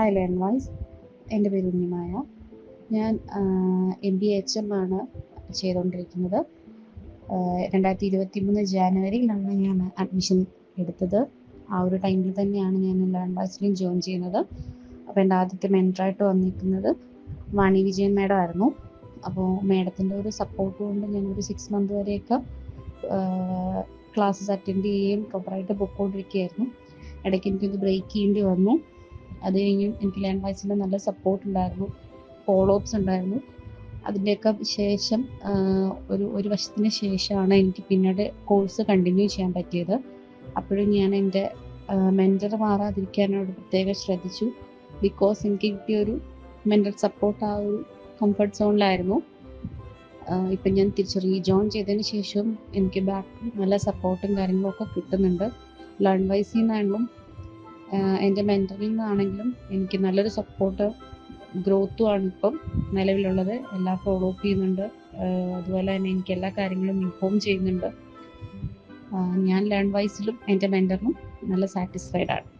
Hi learn wise എന്റെ പേര് ഉണ്ണിമായ. ഞാൻ എം ബി എച്ച് എം ആണ് ചെയ്തുകൊണ്ടിരിക്കുന്നത്. രണ്ടായിരത്തി ഇരുപത്തി മൂന്ന് ജാനുവരിയിലാണ് ഞാൻ അഡ്മിഷൻ എടുത്തത്. ആ ഒരു ടൈമിൽ തന്നെയാണ് ഞാൻ ലേൺ വൈസിലും ജോയിൻ ചെയ്യുന്നത്. അപ്പോൾ എന്റെ ആദ്യത്തെ മെന്ററായിട്ട് വന്നിരിക്കുന്നത് വാണി വിജയൻ മാഡം ആയിരുന്നു. അപ്പോൾ മാഡത്തിന്റെ ഒരു സപ്പോർട്ട് കൊണ്ട് ഒരു സിക്സ് മന്ത് വരെയൊക്കെ ക്ലാസ്സസ് അറ്റൻഡ് ചെയ്യുകയും പ്രോപ്പറായിട്ട് പൊയ്ക്കൊണ്ടിരിക്കുകയായിരുന്നു. ഇടയ്ക്ക് എനിക്കൊന്ന് ബ്രേക്ക് ചെയ്യേണ്ടി വന്നു. അത് കഴിഞ്ഞ് എനിക്ക് ലേൺ വൈസിന്റെ നല്ല സപ്പോർട്ട് ഉണ്ടായിരുന്നു. ഫോളോപ്സ് ഉണ്ടായിരുന്നു. അതിന്റെയൊക്കെ ശേഷം ഒരു ഒരു വർഷത്തിന് ശേഷമാണ് എനിക്ക് പിന്നീട് കോഴ്സ് കണ്ടിന്യൂ ചെയ്യാൻ പറ്റിയത്. അപ്പോഴും ഞാൻ എന്റെ മെന്റർ മാറാതിരിക്കാനോട് പ്രത്യേകം ശ്രദ്ധിച്ചു. ബിക്കോസ് എനിക്ക് കിട്ടിയൊരു മെന്റൽ സപ്പോർട്ട് ആ ഒരു കംഫർട്ട് സോണിലായിരുന്നു ഇപ്പം ഞാൻ തിരിച്ച് റീജോയിൻ ചെയ്തതിന് ശേഷം എനിക്ക് ബാക്ക് നല്ല സപ്പോർട്ടും കാര്യങ്ങളൊക്കെ കിട്ടുന്നുണ്ട്. ലേൺ വൈസിൽ നിന്നാണെങ്കിലും എന്റെ മെന്ററിൽ നിന്നാണെങ്കിലും എനിക്ക് നല്ലൊരു സപ്പോർട്ട് ഗ്രോത്തും ആണ് ഇപ്പം നിലവിലുള്ളത്. എല്ലാം ഫോളോ അപ്പ് ചെയ്യുന്നുണ്ട്. അതുപോലെ തന്നെ എനിക്ക് എല്ലാ കാര്യങ്ങളും ഇൻഫോം ചെയ്യുന്നുണ്ട്. ഞാൻ ലേൺ വൈസിലും എന്റെ മെന്ററിനും നല്ല സാറ്റിസ്ഫൈഡ് ആണ്.